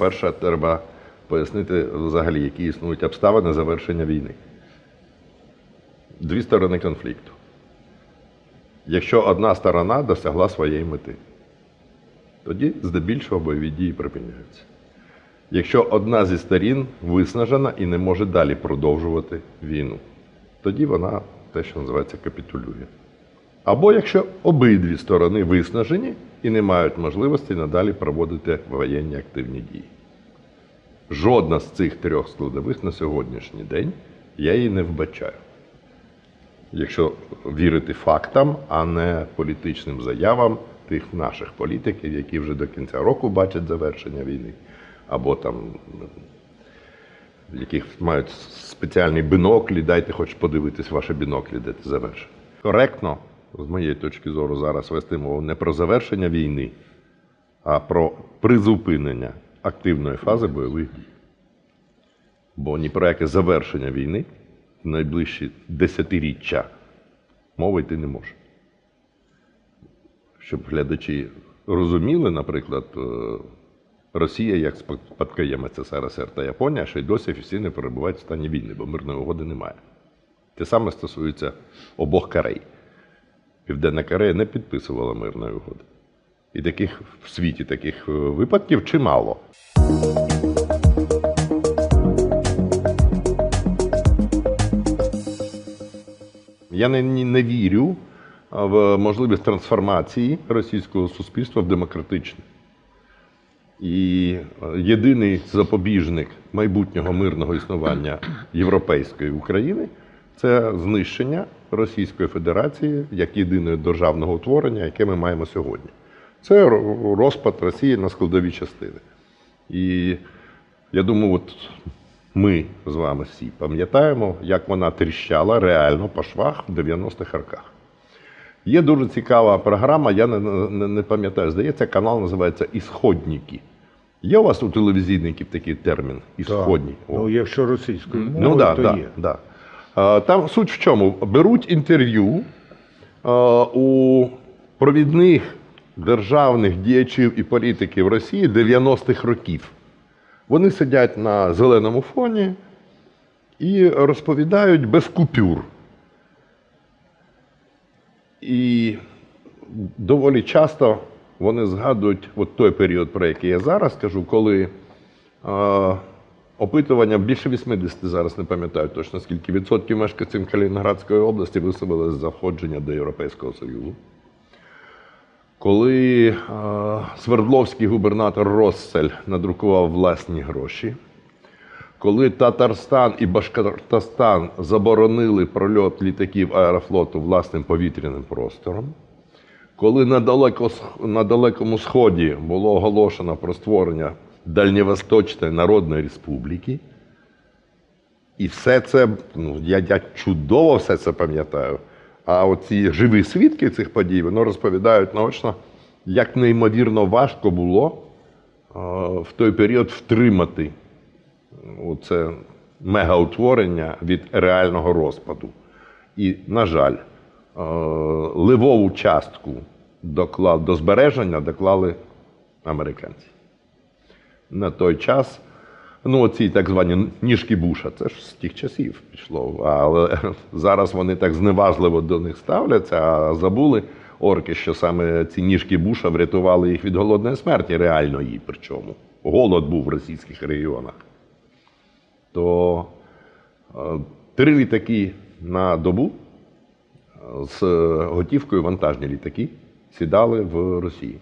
по-перше, треба пояснити взагалі, які існують обставини завершення війни. Дві сторони конфлікту. Якщо одна сторона досягла своєї мети, тоді здебільшого бойові дії припиняються. Якщо одна зі сторін виснажена і не може далі продовжувати війну, тоді вона те, що називається, капітулює. Або якщо обидві сторони виснажені і не мають можливості надалі проводити воєнні активні дії. Жодна з цих трьох складових на сьогоднішній день я її не вбачаю. Якщо вірити фактам, а не політичним заявам тих наших політиків, які вже до кінця року бачать завершення війни, або там яких мають спеціальні біноклі, дайте хоч подивитись ваші біноклі, де це завершення. Коректно, з моєї точки зору, зараз вести мову не про завершення війни, а про призупинення активної фази бойових дій. Бо ні про яке завершення війни в найближчі десятиріччя мови йти не може. Щоб глядачі розуміли, наприклад, е, Росія як спадкоємець СРСР та Японія, що й досі офіційно перебувають в стані війни, бо мирної угоди немає. Те саме стосується обох Корей. Південна Корея не підписувала мирної угоди. І таких в світі таких е, випадків чимало. Я не, не, вірю в можливість трансформації російського суспільства в демократичне. І е, єдиний запобіжник майбутнього мирного існування європейської України це знищення Російської Федерації як єдиного державного утворення, яке ми маємо сьогодні. Це розпад Росії на складові частини. І я думаю, от ми з вами всі пам'ятаємо, як вона тріщала реально по швах в 90-х роках. Є дуже цікава програма, я не, не, не пам'ятаю, здається, канал називається Ісходники. Є у вас у телевізійників такий термін Ісходні? О. Ну, якщо російською мовою, Ну да, то да, є. да. Там суть в чому? Беруть інтерв'ю у провідних державних діячів і політиків Росії 90-х років. Вони сидять на зеленому фоні і розповідають без купюр. І доволі часто вони згадують от той період, про який я зараз кажу, коли опитування більше 80, зараз не пам'ятаю точно скільки відсотків мешканців Калінінградської області висловили за входження до Європейського Союзу. Коли е, Свердловський губернатор Россель надрукував власні гроші, коли Татарстан і Башкортостан заборонили прольот літаків аерофлоту власним повітряним простором, коли на, далеко, на Далекому Сході було оголошено про створення Дальньовосточної Народної Республіки, і все це, ну, я, я чудово все це пам'ятаю. А оці живі свідки цих подій вони розповідають наочно, як неймовірно важко було е, в той період втримати це мегаутворення від реального розпаду. І, на жаль, е, ливову частку доклад, до збереження доклали американці. На той час, ну, оці так звані ніжки Буша, це ж з тих часів пішло. Але зараз вони так зневажливо до них ставляться, а забули орки, що саме ці ніжки Буша врятували їх від голодної смерті, реальної причому. Голод був в російських регіонах то е, три літаки на добу е, з готівкою вантажні літаки сідали в Росії.